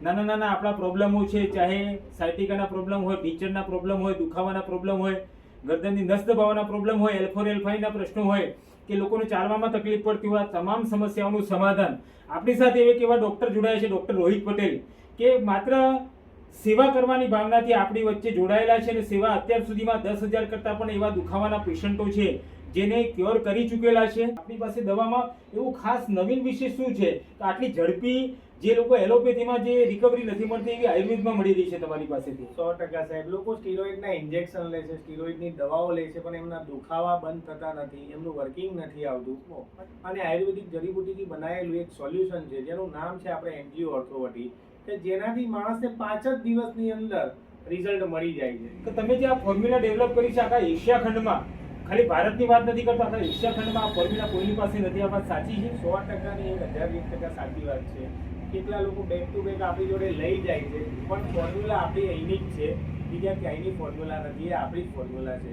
નાના નાના આપણા પ્રોબ્લેમો છે, ચાહે સાયટિકાના પ્રોબ્લેમ હોય ટીચરના પ્રોબ્લેમ હોય, દુખાવાના પ્રોબ્લેમ હોય, ગરદનની નસ દબાવવાના પ્રોબ્લેમ હોય એલ્ફોર એલ્ફાઈના પ્રશ્નો હોય, કે લોકોને ચાલવામાં તકલીફ પડતી હોય તમામ સમસ્યાઓનું સમાધાન. આપણી સાથે એવા ડૉક્ટર જોડાયા છે ડૉક્ટર રોહિત પટેલ, કે માત્ર સેવા કરવાની ભાવનાથી આપણી વચ્ચે જોડાયેલા છે અને સેવા અત્યાર સુધીમાં દસ હજાર કરતાં પણ એવા દુખાવાના પેશન્ટો છે. જેને ક્યોર કરી ચૂકેલા છે. આપણી પાસે દવામાં એવું ખાસ નવીન વિશે શું છે? કે આટલી ઝડપી જે લોકો એલોપેથીમાં જે રિકવરી નથી મળતી એવી આયુર્વેદમાં મળી રહી છે તમારી પાસેથી. સો ટકા સાહેબ લોકો સ્ટીરોઇડના ઇન્જેક્શન લે છે સ્ટીરોઇડની દવાઓ લે છે પણ એમના દુખાવા બંધ થતા નથી એમનું વર્કિંગ નથી આવતું. અને આયુર્વેદિક જડીબુટીથી બનાવેલું એક સોલ્યુશન છે જેનું નામ છે આપણે એન્જીઓ ઓર્થોવટી કે જેનાથી માણસને પાંચ જ દિવસની અંદર રિઝલ્ટ મળી જાય છે. તો તમે જે આ ફોર્મ્યુલા ડેવલપ કરી છે આખા એશિયા ખંડમાં ખાલી ભારતની વાત નથી કરતો આખા એશિયા આ ફોર્મ્યુલા કોઈની પાસે નથી. આ વાત સાચી છે? સો ટકાની એક હજાર વીસ ટકા સાચી વાત છે. કેટલા લોકો બેક ટુ બેક આપણી જોડે લઈ જાય છે. પણ ફોર્મ્યુલા આપણી અહીંની જ છે. બીજા ક્યાંયની ફોર્મ્યુલા નથી, એ આપણી જ ફોર્મ્યુલા છે.